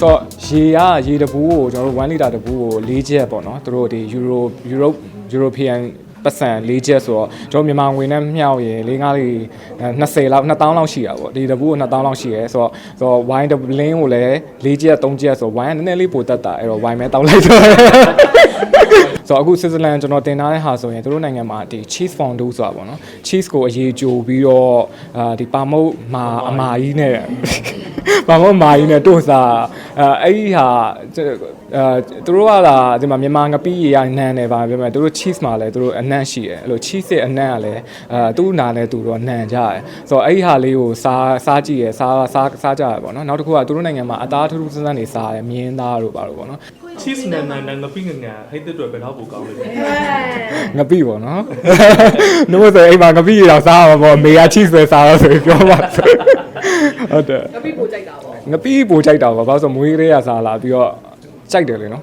ဆိုတော့ရေကရေတပူးကိုကျွန်တော်တို့1လီတာတပူးကို၄ချက်ပေါ့နော်သူတို့ဒီ Euro Europe European ပတ်စံ၄ချက်ဆိုတော့ကျွန်တော်မြန်မာငွေနဲ့မျှောက်ရင်၄၅လေး20လောက်2000လောက်ရှိတာပေါ့ဒီတပူးကို2000လောက်ရှိရဲဆိုတော့ဆိုတော့ wine တလင်းကိုလည်း၄ချက်3ချက်ဆို wine ကနည်းနည်းလေးပိုတက်တာအဲ့တော့ wine မဲတောင်းလိုက်ဆိုတော့ဆိုတော့အခုဆွစ်ဇာလန်ကျွန်တော်တင်ထားတဲ့ဟာဆိုရင်တို့နိုင်ငံမှာဒီ cheese fondue ဆိုတာပေါ့နော် cheese ကိုအရေးကြိုပြီးတော့အာဒီပါမုတ်မာအမာကြီးနဲ့ ပါမုတ်မာကြီးနဲ့တို့စားအဲအဲ့ဒီဟာအဲသူတို့ကလာဒီမှာမြန်မာငပိရေရနန်းနေပါပြောမယ်သူတို့ cheese မှာလည်းသူတို့အနံ့ရှိတယ်အဲ့လို cheese ရဲ့အနံ့ကလည်းအဲသူ့နာနဲ့သူတော့နံကြတယ်ဆိုတော့အဲ့ဒီဟာလေးကိုစားစားကြည့်ရယ်စားစားစားကြရပေါ့နော်နောက်တစ်ခုကသူတို့နိုင်ငံမှာအသားထူးထူးဆန်းဆန်းနေစားတယ်မြင်းသားတို့ပါလို့ပေါ့နော် cheese နန်နန်နန်ငပိငငဟိတ်တဲ့အတွက်ဘယ်တော့ပိုကောင်းလဲငပိပေါ့နော်နှုတ်ဆိုအိမ်မှာငပိရအောင်စားရမှာပေါ့မေယာ cheese ပဲစားတော့ဆိုပြီးပြောပါဆို ဟုတ်တယ်ငပိပိုကြိုက်တာပေါ့ငပိပိုကြိုက်တာပေါ့ဘာလို့လဲဆိုမွေးကလေးကစားလာပြီးတော့ကြိုက်တယ်လေနော်